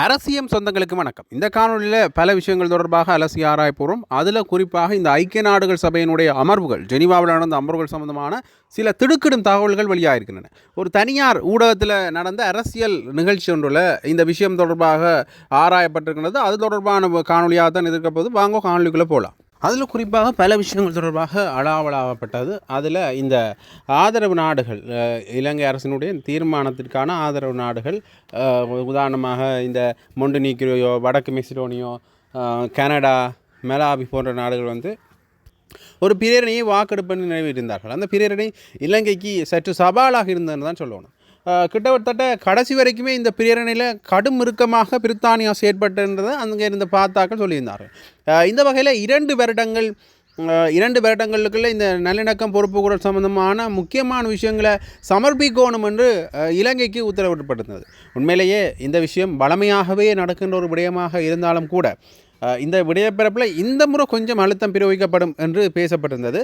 அரசியம் சொந்தங்களுக்கு வணக்கம். இந்த காணொலியில் பல விஷயங்கள் தொடர்பாக அலசி ஆராய போகிறோம் அதில் குறிப்பாக இந்த ஐக்கிய நாடுகள் சபையினுடைய அமர்வுகள் ஜெனீவாவில் நடந்த அமர்வுகள் சம்பந்தமான சில திடுக்கிடும் தகவல்கள் வெளியாகிருக்கின்றன ஒரு தனியார் ஊடகத்தில் நடந்த அரசியல் நிகழ்ச்சி ஒன்றில் இந்த விஷயம் தொடர்பாக ஆராயப்பட்டிருக்கிறது அது தொடர்பான காணொலியாக தான் இருக்க போது வாங்க காணொலிக்குள்ளே போகலாம் அதில் குறிப்பாக பல விஷயங்கள் தொடர்பாக அளாவலாகப்பட்டது அதில் இந்த ஆதரவு நாடுகள் இலங்கை அரசினுடைய தீர்மானத்திற்கான ஆதரவு நாடுகள் உதாரணமாக இந்த மொண்டனீக்கிரியோ வடக்கு மெசிடோனியோ கனடா மெலாபி போன்ற நாடுகள் வந்து ஒரு பிரேரணையை வாக்கெடுப்பு நிறைவேற்றிருந்தார்கள் அந்த பிரேரணை இலங்கைக்கு சற்று சவாலாக இருந்ததுன்னு தான் சொல்லணும். கிட்டத்தட்ட கடைசி வரைக்குமே இந்த பிரேரணையில் கடும் இறுக்கமாக பிரித்தானியா செயற்பட்டுன்றதை அங்கே இருந்த பார்த்தாக்கள் சொல்லியிருந்தார்கள். இந்த வகையில் இரண்டு வருடங்கள் இரண்டு வருடங்களுக்குள்ள இந்த நல்லிணக்கம் பொறுப்புக்கூறல் சம்பந்தமான முக்கியமான விஷயங்களை சமர்ப்பிக்கணும் என்று இலங்கைக்கு உத்தரவிடப்பட்டிருந்தது. உண்மையிலேயே இந்த விஷயம் வளமையாகவே நடக்கின்ற ஒரு விடயமாக இருந்தாலும் கூட இந்த விடயப்பிறப்பில் இந்த முறை கொஞ்சம் அழுத்தம் பிரயோகிக்கப்படும் என்று பேசப்பட்டிருந்தது.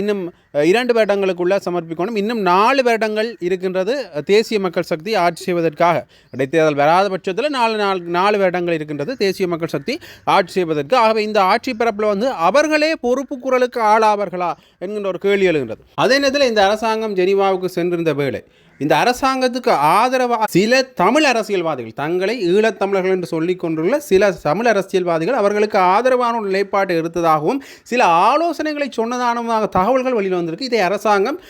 இன்னும் இரண்டு வருடங்களுக்குள்ள சமர்ப்பிக்கணும். இன்னும் நாலு வருடங்கள் இருக்கின்றது தேசிய மக்கள் சக்தி ஆட்சி செய்வதற்காக. இடைத்தேர்தல் வராத பட்சத்தில் நாலு நாலு நாலு வருடங்கள் இருக்கின்றது தேசிய மக்கள் சக்தி ஆட்சி செய்வதற்கு. ஆகவே இந்த ஆட்சி பரப்பில் வந்து அவர்களே பொறுப்பு குரலுக்கு ஆளாவார்களா என்கின்ற ஒரு கேள்வி எழுகின்றது. அதே நேரத்தில் இந்த அரசாங்கம் ஜெனீவாவுக்கு சென்றிருந்த வேளை இந்த அரசாங்கத்துக்கு ஆதரவாக சில தமிழ் அரசியல்வாதிகள் தங்களை ஈழத்தமிழர்கள் என்று சொல்லிக் கொண்டுள்ள சில தமிழ் அரசியல்வாதிகள் அவர்களுக்கு ஆதரவான ஒரு எடுத்ததாகவும் சில ஆலோசனைகளை சொன்னதானமாக தகவல்கள் வெளியில் வந்திருக்கு. இதை அரசாங்கம்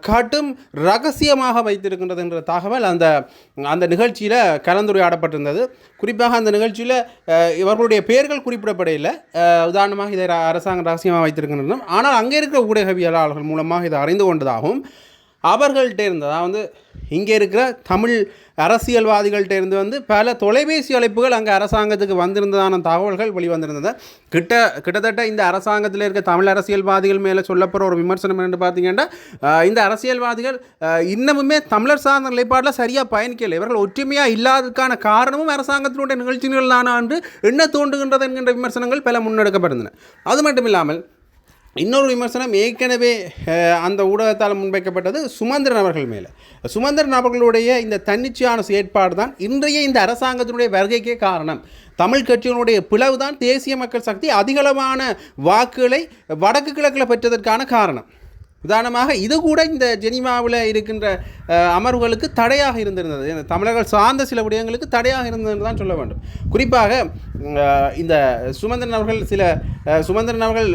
கடும் ரகசியமாக வைத்திருக்கின்றது என்ற தகவல் அந்த அந்த நிகழ்ச்சியில் கலந்துரையாடப்பட்டிருந்தது. குறிப்பாக அந்த நிகழ்ச்சியில் இவர்களுடைய பெயர்கள் குறிப்பிடப்படையில்லை உதாரணமாக இதை ர- அரசாங்கம் ரகசியமாக வைத்திருக்கின்றன. ஆனால் அங்கே இருக்கிற ஊடகவியலாளர்கள் மூலமாக இதை அறிந்து கொண்டதாகவும் அவர்கள்ட்ட இருந்து அதாவது இங்கே இருக்கிற தமிழ் அரசியல்வாதிகள்கிட்ட இருந்து வந்து பல தொலைபேசி அழைப்புகள் அங்கே அரசாங்கத்துக்கு வந்திருந்ததான தகவல்கள் வெளிவந்திருந்தது. கிட்ட கிட்டத்தட்ட இந்த அரசாங்கத்தில் இருக்க தமிழ் அரசியல்வாதிகள் மேலே சொல்லப்படுற ஒரு விமர்சனம் என்று பார்த்தீங்கன்னா இந்த அரசியல்வாதிகள் இன்னமுமே தமிழர் சார்ந்த நிலைப்பாட்டில் சரியாக பயணிக்கலை இவர்கள் ஒற்றுமையாக இல்லாததுக்கான காரணமும் அரசாங்கத்தினுடைய நிகழ்ச்சிகள் தானா என்று என்ன தோன்றுகின்றது என்கின்ற விமர்சனங்கள் பல முன்னெடுக்கப்படுகின்றன அது மட்டும் இல்லாமல் இன்னொரு விமர்சனம் ஏற்கனவே அந்த ஊடகத்தால் முன்வைக்கப்பட்டது சுமந்திரன் அவர்கள் மேலே. சுமந்திரன் அவர்களுடைய இந்த தன்னிச்சையான செயற்பாடு தான் இன்றைய இந்த அரசாங்கத்தினுடைய வருகைக்கே காரணம். தமிழ் கட்சியினுடைய பிளவு தான் தேசிய மக்கள் சக்தி அதிகளவான வாக்குகளை வடக்கு கிழக்கில் பெற்றதற்கான காரணம். உதாரணமாக இது கூட இந்த ஜெனிமாவில் இருக்கின்ற அமர்வுகளுக்கு தடையாக இருந்திருந்தது. இந்த தமிழர்கள் சார்ந்த சில விடயங்களுக்கு தடையாக இருந்தது தான் சொல்ல வேண்டும். குறிப்பாக இந்த சுமந்திரன் அவர்கள் சில சுமந்திரன் அவர்கள்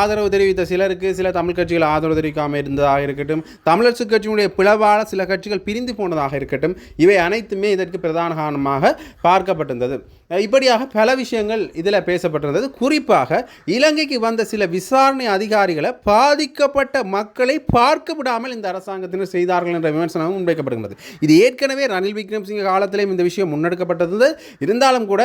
ஆதரவு தெரிவித்த சிலருக்கு சில தமிழ் கட்சிகள் ஆதரவு தெரிவிக்காமல் இருந்ததாக இருக்கட்டும் தமிழரசு கட்சியினுடைய பிளவால் சில கட்சிகள் பிரிந்து போனதாக இருக்கட்டும் இவை அனைத்துமே இதற்கு பிரதான காரணமாக பார்க்கப்பட்டிருந்தது. இப்படியாக பல விஷயங்கள் இதில் பேசப்பட்டிருந்தது. குறிப்பாக இலங்கைக்கு வந்த சில விசாரணை அதிகாரிகளை பாதிக்கப்பட்ட மக்களை பார்க்க விடாமல் இந்த அரசாங்கத்தினர் செய்தார்கள் என்ற விமர்சனமும் முன்வைக்கப்படுகிறது இது ஏற்கனவே ரணில் விக்ரம்சிங்க காலத்திலேயும் இந்த விஷயம் முன்னெடுக்கப்பட்டது இருந்தாலும் கூட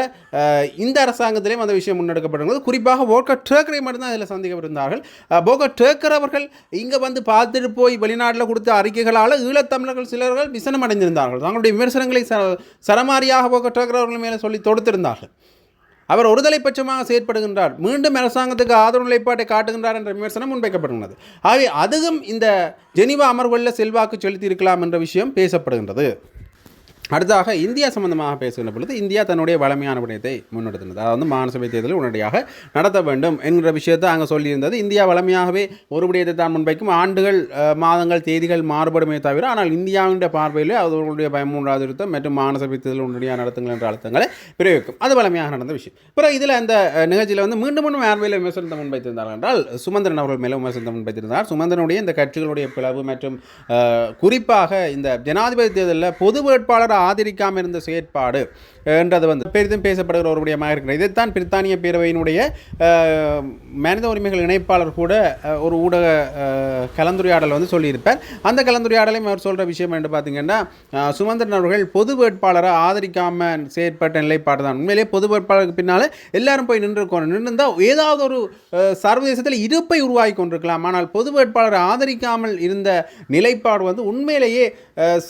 இந்த அரசாங்கத்திலேயும் அந்த விஷயம் முன்னெடுக்கப்பட்டிருந்தது. குறிப்பாக போக்கர் டேக்கரை மட்டும்தான் இதில் சந்திக்கப்பட்டிருந்தார்கள். அஹ், போக்கர் டேக்கர் அவர்கள் இங்கே வந்து பார்த்துட்டு போய் வெளிநாட்டில் கொடுத்த அறிக்கைகளால் ஈழத்தமிழர்கள் சிலர்கள் விசனம் அடைந்திருந்தார்கள் தங்களுடைய விமர்சனங்களை ச சரமாரியாக போக்கர் டேக்கர் அவர்கள் மேலே சொல்லி தொடுத்து தொடுத்திருந்தார்கள் அவர் ஒருதலை பட்சமாக செயற்படுகின்றார். மீண்டும் அரசாங்கத்துக்கு ஆதரவு நிலைப்பாட்டை காட்டுகின்றார் என்ற விமர்சனம் முன்வைக்கப்படுகிறது ஆகவே அதுவும் இந்த ஜெனிவா அமர்வுகளில் செல்வாக்கு செலுத்தியிருக்கலாம் என்ற விஷயம் பேசப்படுகின்றது. அடுத்ததாக இந்தியா சம்பந்தமாக பேசுகின்ற பொழுது இந்தியா தன்னுடைய வளமையான விடயத்தை முன்னெடுத்திருந்தது அதாவது மாநசபை தேர்தலை உடனடியாக நடத்த வேண்டும் என்கிற விஷயத்தை அங்கே சொல்லியிருந்தது. இந்தியா வளமையாகவே ஒரு விடயத்தை தான் முன்வைக்கும். ஆண்டுகள் மாதங்கள் தேதிகள் மாறுபடுமே தவிர ஆனால் இந்தியாவின் பார்வையில் அவர்களுடைய பயமூன்றாவது திருத்தம் மற்றும் மானசபை தேர்தல் உடனடியாக நடத்துங்கள் என்ற அழுத்தங்களை பிரயோகிக்கும் அது வளமையாக நடந்த விஷயம். பிறகு இதில் அந்த நிகழ்ச்சியில் வந்து மீண்டும் மீண்டும் யார் விமர்சனத்தை முன்வைத்திருந்தார்கள் என்றால் சுமந்திரன் அவர்கள் மேலே விமர்சனத்தை முன்வைத்திருந்தார். சுமந்திரனுடைய இந்த கட்சிகளுடைய பிளவு மற்றும் குறிப்பாக இந்த ஜனாதிபதி தேர்தலில் பொது வேட்பாளர் ஆதரிக்காமல் இருந்த செயற்பாடு. என்றது வந்து பெரிதும் பேசப்படுகிற ஒரு விடயமாக இருக்கிறது. இதைத்தான் பிரித்தானிய பேரவையினுடைய மனித உரிமைகள் இணைப்பாளர் கூட ஒரு ஊடக கலந்துரையாடல் வந்து சொல்லியிருப்பார். அந்த கலந்துரையாடலையும் அவர் சொல்கிற விஷயம் என்று பார்த்தீங்கன்னா சுமந்திரன் அவர்கள் பொது வேட்பாளரை ஆதரிக்காமல் செயற்பட்ட நிலைப்பாடு தான். உண்மையிலேயே பொது வேட்பாளருக்கு பின்னால் எல்லாரும் போய் நின்றுக்கணும் நின்றுந்தால் ஏதாவது ஒரு சர்வதேசத்தில் இருப்பை உருவாகி கொண்டிருக்கலாம். ஆனால் பொது வேட்பாளரை ஆதரிக்காமல் இருந்த நிலைப்பாடு வந்து உண்மையிலேயே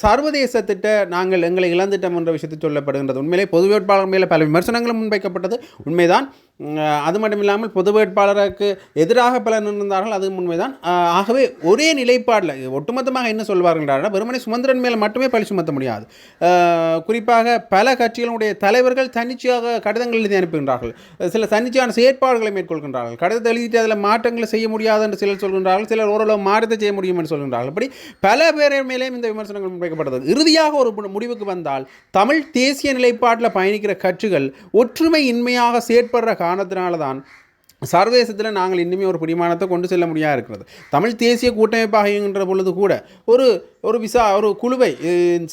சர்வதேச சர்வதேசத்திட்ட நாங்கள் எங்களை இழந்துட்டோம் என்ற விஷயத்தை சொல்லப்படுகின்றது. உண்மையிலே பொது வேட்பாளர் மேலே பல விமர்சனங்களும் முன்வைக்கப்பட்டது. உண்மைதான் அது மட்டும் இல்லாமல் பொது வேட்பாளருக்கு எதிராக பலர் நின்றிருந்தார்கள் அது உண்மைதான். ஆகவே ஒரே நிலைப்பாடில் ஒட்டுமொத்தமாக என்ன சொல்வார்கள் என்றால் வெறுமனே சுமந்திரன் மேலே மட்டுமே பழி சுமத்த முடியாது. குறிப்பாக பல கட்சிகளுடைய தலைவர்கள் தன்னிச்சையாக கடிதங்கள் எழுதி அனுப்புகின்றார்கள். சில தன்னிச்சையான செயற்பாடுகளை மேற்கொள்கின்றார்கள். கடிதத்தை எழுதிட்டு அதில் மாற்றங்களை செய்ய முடியாது என்று சிலர் சொல்கின்றார்கள் சிலர் ஓரளவு மாற்றத்தை செய்ய முடியும் என்று சொல்கின்றார்கள். இப்படி பல பேர் மேலேயும் இந்த விமர்சனங்கள் முன்வைக்கப்பட்டது. இறுதியாக ஒரு முடிவுக்கு வந்தால் தமிழ் தேசிய நிலைப்பாட்டில் பயணிக்கிற கட்சிகள் ஒற்றுமை இன்மையாக செயற்படுற காரணத்தினால தான் சர்வதேசத்தில் நாங்கள் இன்னுமே ஒரு பிடிமானத்தை கொண்டு செல்ல முடியாது இருக்கிறது தமிழ் தேசிய கூட்டமைப்பாக பொழுது கூட ஒரு ஒரு விசா ஒரு குழுவை அஹ்,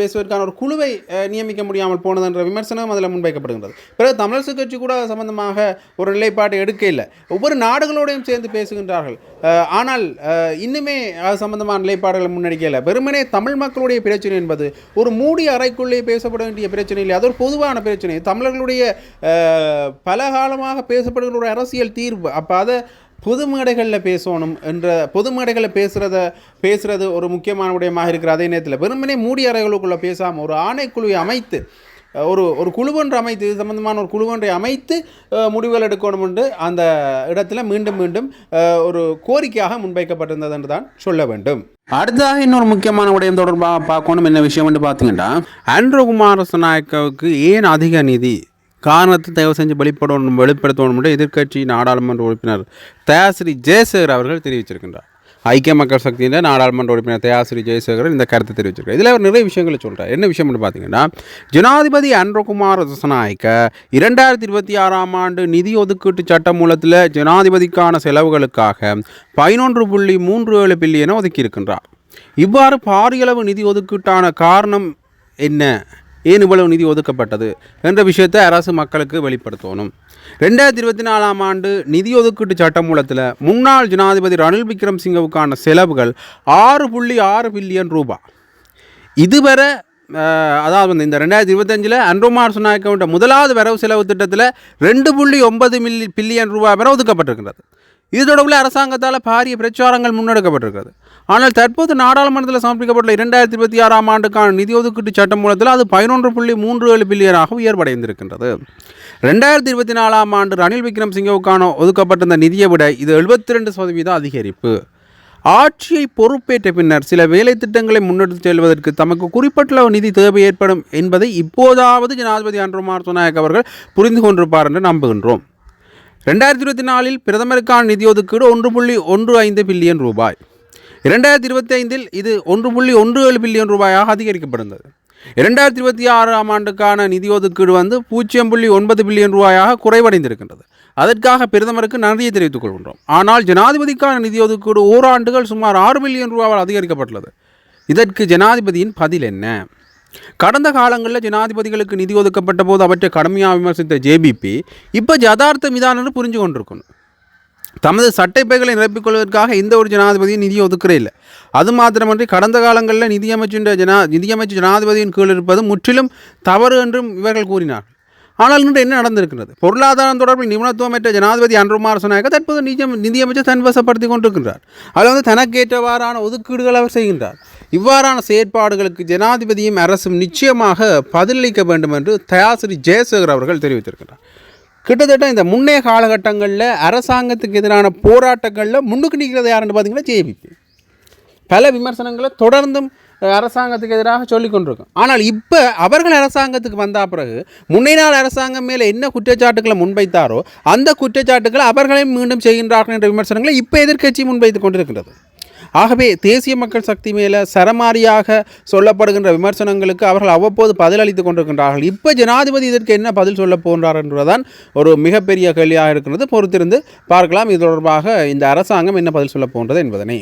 பேசுவதற்கான ஒரு குழுவை நியமிக்க முடியாமல் போனது என்ற விமர்சனம் அதில் முன்வைக்கப்படுகின்றது. பிறகு தமிழரசு கட்சி கூட சம்பந்தமாக ஒரு நிலைப்பாட்டை எடுக்க இல்லை. ஒவ்வொரு நாடுகளோடையும் சேர்ந்து பேசுகின்றார்கள். ஆனால் இன்னுமே அது சம்பந்தமான நிலைப்பாடுகளை முன்னெடுக்கல வெறுமனே தமிழ் மக்களுடைய பிரச்சனை என்பது ஒரு மூடிய அறைக்குள்ளே பேசப்பட வேண்டிய பிரச்சனை இல்லை. அது ஒரு பொதுவான பிரச்சனை. தமிழர்களுடைய பல காலமாக பேசப்படுகிற ஒரு அரசியல் தீர்வு. அப்போ அதை பொது மேடைகளில் பேசணும் என்ற பொது மேடைகளில் பேசுகிறத பேசுகிறது ஒரு முக்கியமான விடயமாக இருக்கிற அதே நேரத்தில் வெறுமனே மூடி அறைகளுக்குள்ளே பேசாமல் ஒரு ஆணைக்குழுவை அமைத்து ஒரு ஒரு குழுவொன்று அமைத்து இது சம்பந்தமான ஒரு குழுவொன்றை அமைத்து முடிவுகள் எடுக்கணும் என்று அந்த இடத்துல மீண்டும் மீண்டும் ஒரு கோரிக்கையாக முன்வைக்கப்பட்டிருந்தது என்று தான் சொல்ல வேண்டும். அடுத்ததாக இன்னொரு முக்கியமான விடயம் தொடர்பாக பார்க்கணும். என்ன விஷயம் என்று பார்த்தீங்கன்னா ஆண்ட்ரோ குமாரசநாயக்காவுக்கு ஏன் அதிக நிதி காரணத்தை தயவு செஞ்சு வெளிப்படணும் வெளிப்படுத்தணும் என்று எதிர்க்கட்சி நாடாளுமன்ற உறுப்பினர் தயாசிரி ஜெயசேகர் அவர்கள் தெரிவிச்சிருக்கின்றார். ஐக்கிய மக்கள் சக்தியின் நாடாளுமன்ற உறுப்பினர் தயாசிரி ஜெயசேகர் இந்த கருத்தை தெரிவிச்சிருக்கிறார் இதில் அவர் நிறைய விஷயங்களை சொல்கிறார் என்ன விஷயம்னு பார்த்தீங்கன்னா ஜனாதிபதி அன்றகுமார் ரசநாயக்க இரண்டாயிரத்தி இருபத்தி ஆறாம் ஆண்டு நிதி ஒதுக்கீட்டு சட்ட மூலத்தில் ஜனாதிபதிக்கான செலவுகளுக்காக பதினொன்று புள்ளி மூன்று ஏழு பில்லியனை ஒதுக்கியிருக்கின்றார். இவ்வாறு பாரியளவு நிதி ஒதுக்கீட்டான காரணம் என்ன? ஏன் இவ்வளவு நிதி ஒதுக்கப்பட்டது என்ற விஷயத்தை அரசு மக்களுக்கு வெளிப்படுத்தணும். ரெண்டாயிரத்தி இருபத்தி நாலாம் ஆண்டு நிதி ஒதுக்கீட்டு சட்டமூலத்தில் முன்னாள் ஜனாதிபதி ரணில் விக்ரம்சிங்கவுக்கான செலவுகள் ஆறு புள்ளி ஆறு பில்லியன் ரூபாய் இதுவரை அதாவது வந்து இந்த ரெண்டாயிரத்தி இருபத்தஞ்சில் அன்ரோமார் சுனாய்க்கவுண்ட முதலாவது வரவு செலவு திட்டத்தில் ரெண்டு புள்ளி ஒன்பது மில்லி பில்லியன் ரூபாய் வரை ஒதுக்கப்பட்டிருக்கிறது இது தொடர்பில் அரசாங்கத்தால் பாரிய பிரச்சாரங்கள் முன்னெடுக்கப்பட்டிருக்கிறது. ஆனால் தற்போது நாடாளுமன்றத்தில் சமர்ப்பிக்கப்பட்டுள்ள இரண்டாயிரத்தி இருபத்தி ஆறாம் ஆண்டுக்கான நிதி ஒதுக்கீட்டு சட்டம் மூலத்தில் அது பதினொன்று புள்ளி மூன்று ஏழு பில்லியனாக உயர்வடைந்திருக்கின்றது. ரெண்டாயிரத்தி இருபத்தி நாலாம் ஆண்டு ரணில் விக்ரம் சிங்கவுக்கான ஒதுக்கப்பட்டிருந்த நிதியை விட இது எழுபத்தி ரெண்டு சதவீத அதிகரிப்பு. ஆட்சியை பொறுப்பேற்ற பின்னர் சில வேலை திட்டங்களை முன்னெடுத்து செல்வதற்கு தமக்கு குறிப்பிட்ட நிதி தேவை ஏற்படும் என்பதை இப்போதாவது ஜனாதிபதி அன்றுமார் சொநாயக் அவர்கள் புரிந்து கொண்டிருப்பார் என்று நம்புகின்றோம். ரெண்டாயிரத்தி இருபத்தி நாலில் பிரதமருக்கான நிதி ஒதுக்கீடு ஒன்று புள்ளி ஒன்று ஐந்து பில்லியன் ரூபாய். இரண்டாயிரத்தி இருபத்தி ஐந்தில் இது ஒன்று புள்ளி ஒன்று ஏழு பில்லியன் ரூபாயாக அதிகரிக்கப்பட்டிருந்தது. இரண்டாயிரத்தி இருபத்தி ஆறாம் ஆண்டுக்கான நிதி ஒதுக்கீடு வந்து பூஜ்ஜியம் புள்ளி ஒன்பது பில்லியன் ரூபாயாக குறைவடைந்திருக்கின்றது. அதற்காக பிரதமருக்கு நன்றியை தெரிவித்துக் கொள்கின்றோம். ஆனால் ஜனாதிபதிக்கான நிதி ஒதுக்கீடு ஓராண்டுகள் சுமார் ஆறு பில்லியன் ரூபாவால் அதிகரிக்கப்பட்டுள்ளது. இதற்கு ஜனாதிபதியின் பதில் என்ன? கடந்த காலங்களில் ஜனாதிபதிகளுக்கு நிதி ஒதுக்கப்பட்ட போது அவற்றை கடுமையாக விமர்சித்த ஜேபிபி இப்போ யதார்த்தம் இதான் என்று புரிஞ்சு கொண்டிருக்கணும். தமது சட்டைப்பைகளை நிரப்பிக்கொள்வதற்காக எந்த ஒரு ஜனாதிபதியும் நிதி ஒதுக்கிறே இல்லை. அது மாத்திரமன்றி கடந்த காலங்களில் நிதியமைச்சின் ஜனா நிதியமைச்சர் ஜனாதிபதியின் கீழ் இருப்பது முற்றிலும் தவறு என்றும் இவர்கள் கூறினார் ஆனால் இன்று என்ன நடந்திருக்கிறது? பொருளாதாரம் தொடர்பில் நிபுணத்துவமற்ற ஜனாதிபதி அன்றுமார் சொன்னாக்க தற்போது நிஜம் நிதியமைச்சர் தன்வசப்படுத்தி கொண்டிருக்கின்றார். அதில் வந்து தனக்கேற்றவாறான ஒதுக்கீடுகள் அவர் செய்கின்றார். இவ்வாறான செயற்பாடுகளுக்கு ஜனாதிபதியும் அரசும் நிச்சயமாக பதிலளிக்க வேண்டும் என்று தயாசிரி ஜெயசேகர் அவர்கள் தெரிவித்திருக்கிறார் கிட்டத்தட்ட இந்த முன்னைய காலகட்டங்களில் அரசாங்கத்துக்கு எதிரான போராட்டங்களில் முன்னுக்கு நிற்கிறது யாருன்னு பார்த்தீங்கன்னா ஜேபிபி பல விமர்சனங்களை தொடர்ந்தும் அரசாங்கத்துக்கு எதிராக சொல்லி கொண்டிருக்கும். ஆனால் இப்போ அவர்கள் அரசாங்கத்துக்கு வந்த பிறகு முன்னைய நாள் அரசாங்கம் மேலே என்ன குற்றச்சாட்டுகளை முன்வைத்தாரோ அந்த குற்றச்சாட்டுகளை அவர்களையும் மீண்டும் செய்கின்றார்கள் என்ற விமர்சனங்களை இப்போ எதிர்க்கட்சி முன்வைத்து கொண்டிருக்கிறது ஆகவே தேசிய மக்கள் சக்தி மேலே சரமாரியாக சொல்லப்படுகின்ற விமர்சனங்களுக்கு அவர்கள் அவ்வப்போது பதிலளித்து கொண்டிருக்கின்றார்கள். இப்போ ஜனாதிபதி இதற்கு என்ன பதில் சொல்ல போன்றார் என்பதுதான் ஒரு மிகப்பெரிய கேள்வியாக இருக்கிறது. பொறுத்திருந்து பார்க்கலாம். இது தொடர்பாக இந்த அரசாங்கம் என்ன பதில் சொல்ல போன்றது என்பதனை.